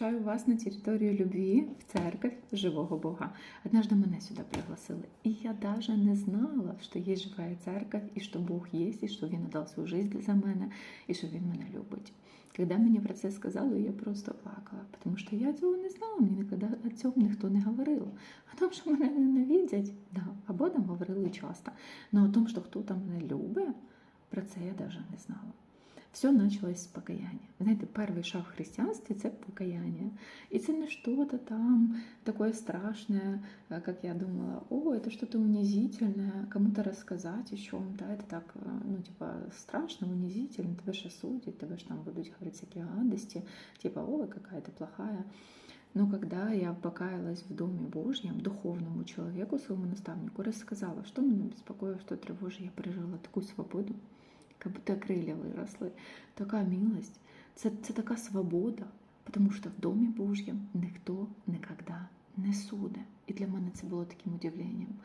Приглашаю вас на территорию любви в церковь живого Бога. Однажды меня сюда пригласили, и я даже не знала, что есть живая церковь, и что Бог есть, и что Він отдал свою жизнь за мене, і що Він мене любить. Когда мені про це сказали, я просто плакала, тому що я цього не знала, мені ніколи о цьому ніхто не говорив. О том, що мене ненавидять, да, або там говорили часто. Но о том, що хто там мене любить, про це я навіть не знала. Все началось з покаяння. Знаєте, перший шаг в християнстві це покаяние. І це не что-то там такое страшное, э, как я думала, о, это что-то унизительное, кому-то рассказать о чем-то, это так, э, ну, типа, страшно, унизительно, тебе ж осудять, тебе ж там будуть говорити всякі гадості, типа, ой, какая ты плохая. Но когда я покаялась в Доме Божьем, духовному человеку, своему наставнику, рассказала, что меня беспокоит, что тревожит, я пережила такую свободу, как будто крылья выросли, така милость, це, це така свобода, тому що в Домі Божьем ніхто ніколи не суде. І для мене це було таким удивлением.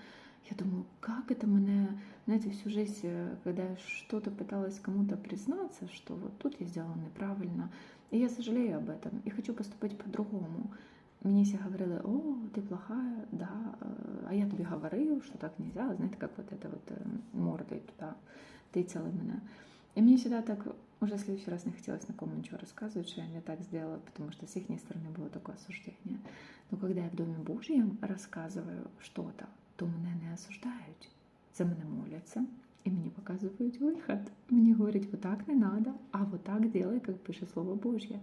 Я думаю, как это мене, знаете, всю жизнь, э, когда я что-то пыталась кому-то признаться, что вот тут я сделала неправильно, и я сожалею об этом, и хочу поступить по-другому. Мені всі говорили, о, ти плохая, да, э, а я тобі говорив, що так нельзя, знаєте, як вот это вот э, мордой туди тицяли мене. И мне всегда так, уже в следующий раз не хотелось никому ничего рассказывать, что я не так сделала, потому что с их стороны было такое осуждение. Но когда я в Доме Божьем рассказываю что-то, то мене не осуждають. За мене моляться, і мені показують виход. Мені говорять, отак не надо, а вот так делай, як пише Слово Божье.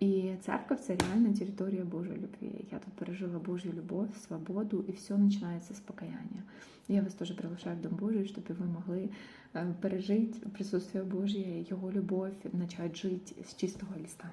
І церковь це реально територія Божої любви. Я тут пережила Божью любовь, свободу, і все починається з покаяння. Я вас теж приглашаю в Дом Божий, щоб ви могли э, пережить присутствие Божье, Його любовь, начать жить з чистого листа.